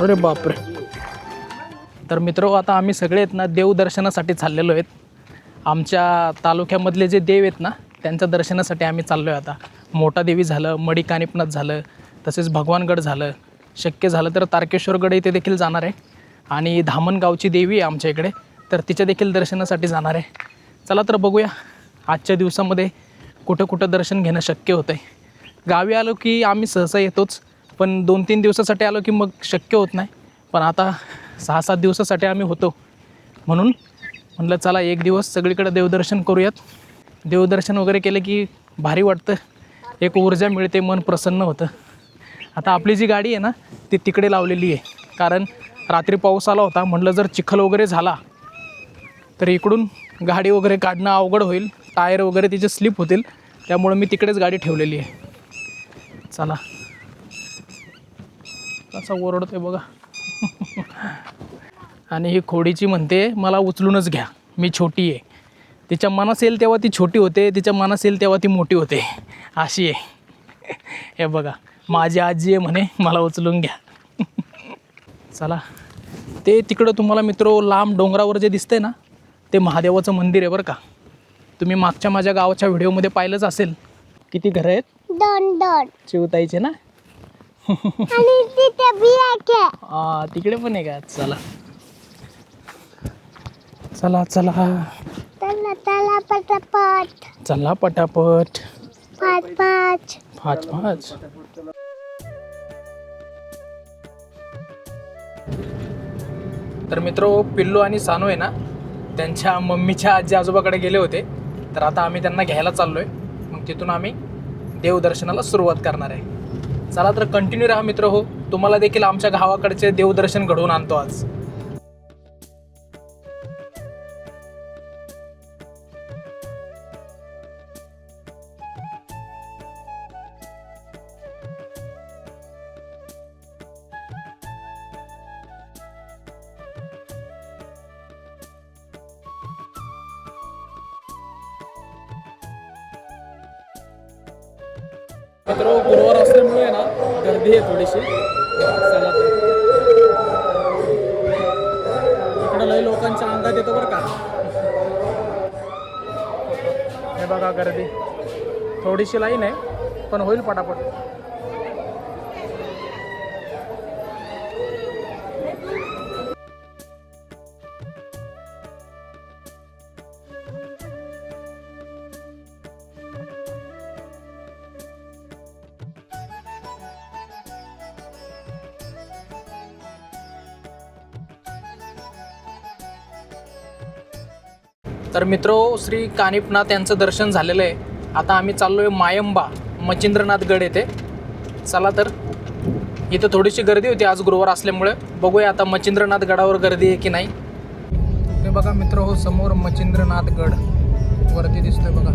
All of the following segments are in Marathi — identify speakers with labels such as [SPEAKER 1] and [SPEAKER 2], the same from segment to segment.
[SPEAKER 1] अरे बापरे. तर मित्र आता आम्ही सगळे आहेत ना देवदर्शनासाठी चाललेलो आहेत. आमच्या तालुक्यामधले जे देव आहेत ना त्यांच्या दर्शनासाठी आम्ही चाललो आहे आता. मोठा देवी झालं मडिकानिपनाथ झालं तसेच भगवानगड झालं. शक्य झालं तर तारकेश्वरगड इथे देखील जाणार आहे. आणि धामणगावची देवी आहे आमच्या इकडे तर तिच्या देखील दर्शनासाठी जाणार आहे. चला तर बघूया आजच्या दिवसामध्ये कुठं कुठं दर्शन घेणं शक्य होतं आहे गावी आलो की आम्ही सहसा येतोच. पण दोन तीन दिवसासाठी आलो की मग शक्य होत नाही. पण आता सहा सात दिवसासाठी आम्ही होतो. म्हणून म्हटलं चला एक दिवस सगळीकडे देवदर्शन करूयात. देवदर्शन वगैरे केलं की भारी वाटतं. एक ऊर्जा मिळते मन प्रसन्न होतं. आता आपली जी गाडी आहे ना ती तिकडे लावलेली आहे. कारण रात्री पाऊस आला होता म्हटलं जर चिखल वगैरे झाला तर इकडून गाडी वगैरे काढणं अवघड होईल. टायर वगैरे तिचे स्लिप होतील. त्यामुळं मी तिकडेच गाडी ठेवलेली आहे. चला. कसा ओरडतोय बघा. आणि ही खोडीची म्हणते मला उचलूनच घ्या. मी छोटी आहे. तिच्या मनास येईल तेव्हा ती छोटी होते तिच्या मनास येईल तेव्हा ती मोठी होते. अशी आहे. हे बघा माझी आजी आहे म्हणे मला उचलून घ्या. चला. ते तिकडं तुम्हाला मित्र लांब डोंगरावर जे दिसतंय ना ते महादेवाचं मंदिर आहे बरं का. तुम्ही मागच्या माझ्या गावाच्या व्हिडिओमध्ये पाहिलंच असेल. किती घरं आहेत?
[SPEAKER 2] दोन दोन.
[SPEAKER 1] चिवताईचे ना?
[SPEAKER 2] आणि तिथे आहे
[SPEAKER 1] हा तिकडे पण आहे का? चला. चला चला.
[SPEAKER 2] चला चला पटापट.
[SPEAKER 1] चला पटापट.
[SPEAKER 2] पाच पाच.
[SPEAKER 1] पाच पाच. तर मित्र पिल्लू आणि सानू आहे ना त्यांच्या मम्मीच्या आजी आजोबाकडे गेले होते. तर आता आम्ही त्यांना घ्यायला चाललो आहे मग तिथून आम्ही देवदर्शनाला सुरुवात करणार आहे. चला तर कंटिन्यू राहा मित्र हो. तुम्हाला देखील आमच्या गावाकडचे देवदर्शन घडवून आणतो आज. मित्र गर्दी आहे थोडीशी. चला इकडं लय लोकांच्या अंगात येतो बरं का. हे बघा गर्दी. थोडीशी लाईन आहे पण होईल पटापट. तर मित्रो श्री कानिपनाथ यांचं दर्शन झालेलं आहे. आता आम्ही चाललो आहे मायंबा मचिंद्रनाथ गड येथे. चला तर इथं थोडीशी गर्दी होती आज गुरुवार असल्यामुळे. बघूया आता मचिंद्रनाथ गडावर गर्दी आहे की नाही. ते बघा मित्र हो समोर मचिंद्रनाथ गड. वरती दिसतोय बघा.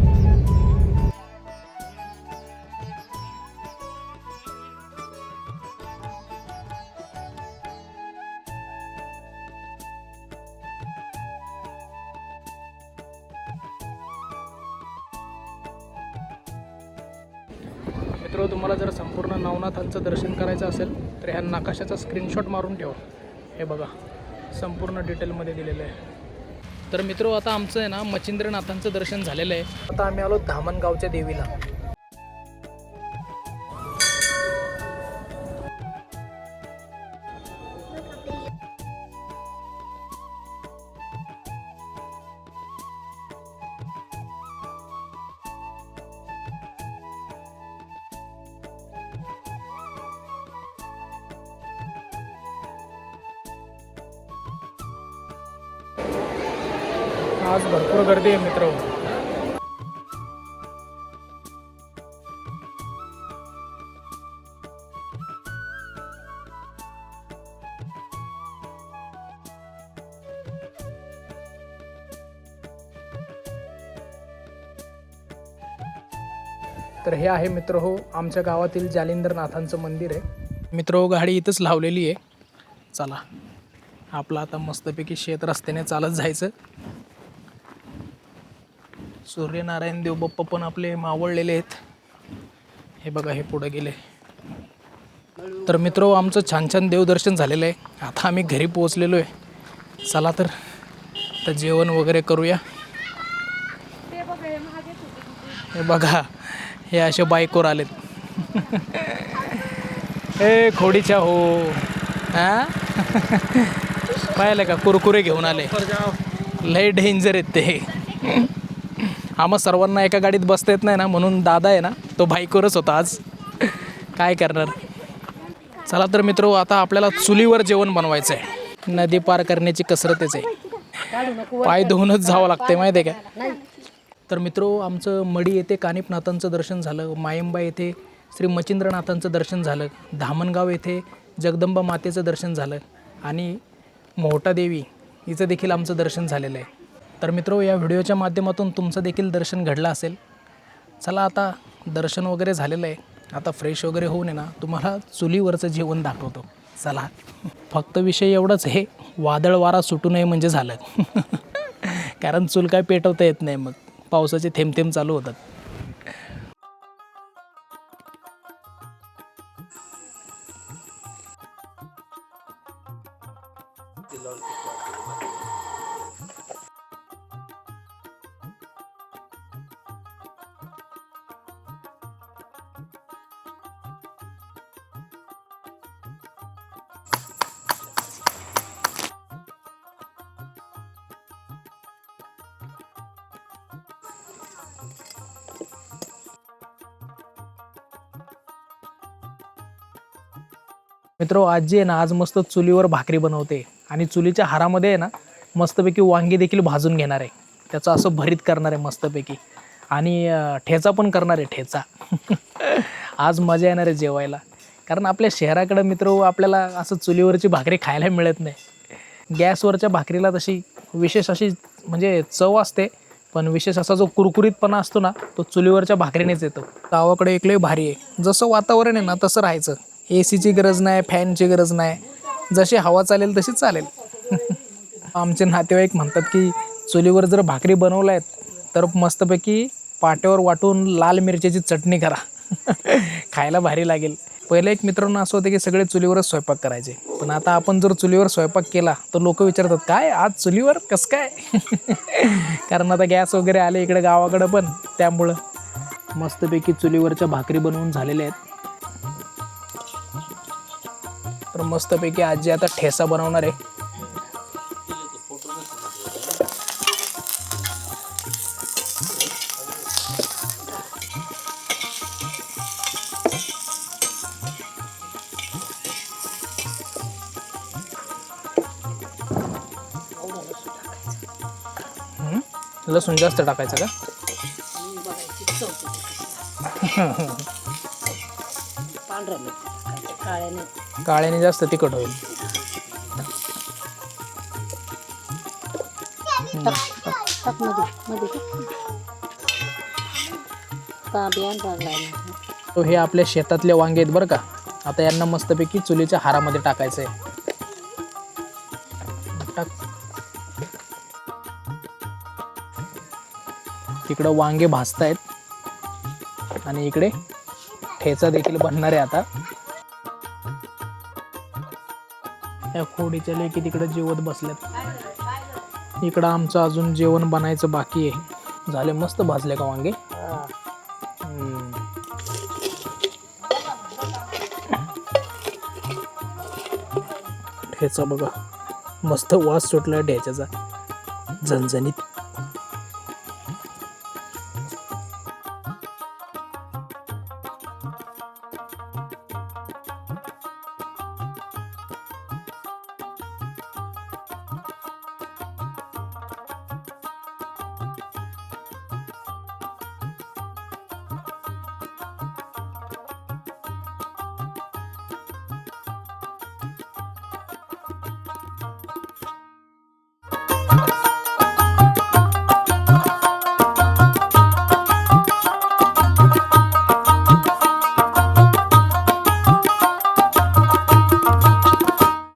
[SPEAKER 1] दर्शन करायचं असेल तर ह्या नकाशाचा स्क्रीनशॉट मारून ठेवा. हे बघा संपूर्ण डिटेलमध्ये दिलेलं आहे. तर मित्र आता आमचं आहे ना मचिंद्रनाथांचं दर्शन झालेलं आहे. आता आम्ही आलो धामणगावच्या देवीला. आज भरपूर गर्दी आहे मित्र. तर हे आहे मित्र हो आमच्या गावातील जालिंदरनाथांचं मंदिर आहे. मित्र हो गाडी इथंच लावलेली आहे. चला आपलं आता मस्तपैकी शेत रस्त्याने चालत जायचं. सूर्यनारायण देवबाप्पा पण आपले मावळलेले आहेत. हे बघा हे पुढं गेले. तर मित्र आमचं छान छान देवदर्शन झालेलं आहे. आता आम्ही घरी पोहोचलेलो आहे. चला तर तर जेवण वगैरे करूया. हे बघा हे असे बाईकवर आलेत. हे खोडीच्या हो. हा पाहिलं का? कुरकुरे घेऊन आले. लय डेंजर आहेत ते. आम्हा सर्वांना एका गाडीत बसता येत नाही ना म्हणून दादा आहे ना तो बाईकवरच होता आज. काय करणार? चला तर मित्र आता आपल्याला चुलीवर जेवण बनवायचं आहे नदी पार करण्याची कसरतच आहे. पाय धुवूनच जावं लागते माहिती आहे का? तर मित्र आमचं मडी येथे कानिपनाथांचं दर्शन झालं मायंबा येथे श्री मचिंद्रनाथांचं दर्शन झालं धामणगाव येथे जगदंबा मातेचं दर्शन झालं आणि मोहटादेवी हिचं देखील आमचं दर्शन झालेलं आहे. तर मित्र या व्हिडिओच्या माध्यमातून तुमचं देखील दर्शन घडलं असेल. चला आता दर्शन वगैरे झालेलं आहे. आता फ्रेश वगैरे होऊन आहे ना तुम्हाला चुलीवरचं जेवण दाखवतो. चला फक्त विषय एवढंच हे वादळ वारा सुटू नये म्हणजे झालं. कारण चूल काय पेटवता येत नाही मग. पावसाचे थेंब थेंब चालू होतात. मित्र आजी आहे ना आज मस्त चुलीवर भाकरी बनवते. आणि चुलीच्या हारामध्ये आहे ना मस्तपैकी वांगी देखील भाजून घेणार आहे. त्याचं असं भरीत करणार आहे मस्तपैकी. आणि ठेचा पण करणार आहे ठेचा. आज मजा येणार आहे जेवायला. कारण आपल्या शहराकडं मित्र आपल्याला असं चुलीवरची भाकरी खायला मिळत नाही. गॅसवरच्या भाकरीला तशी विशेष अशी म्हणजे चव असते पण विशेष असा जो कुरकुरीतपणा असतो ना तो चुलीवरच्या भाकरीनेच येतो. गावाकडे एक लय भारी आहे. जसं वातावरण आहे ना तसं राहायचं. ए सीची गरज नाही फॅनची गरज नाही. जशी हवा चालेल तशी चालेल. आमचे नातेवाईक म्हणतात की चुलीवर जर भाकरी बनवल्या आहेत तर मस्तपैकी पाट्यावर वाटून लाल मिरच्याची चटणी करा. खायला भारी लागेल. पहिले एक मित्रांनो असं होतं की सगळे चुलीवरच स्वयंपाक करायचे. पण आता आपण जर चुलीवर स्वयंपाक केला तर लोक विचारतात काय? आज चुलीवर? कसं काय? कारण आता गॅस वगैरे आले इकडे गावाकडं पण त्यामुळं मस्तपैकी चुलीवरच्या भाकरी बनवून झालेल्या आहेत. तर मस्तपैकी आजी आता ठेसा बनवणार आहे. लसूण जास्त टाकायचं का?
[SPEAKER 3] पांढरं काळ्याने
[SPEAKER 1] जास्त तिखट होईल. तो हे आपल्या शेतातले वांगे आहेत बरं का. आता यांना मस्तपैकी चुलीच्या हारामध्ये टाकायचं आहे तिकडं वांगे भाजतायत. आणि इकडे ठेचा देखील बनणार आहे आता. या खोडीच्या लेकी तिकडं जेवत बसल्यात. इकडं आमचं अजून जेवण बनायचं बाकी आहे. झाले मस्त भाजले का वांगे? ठेचा बघा. मस्त वास सुटला ठेच्याचा. झणझणीत.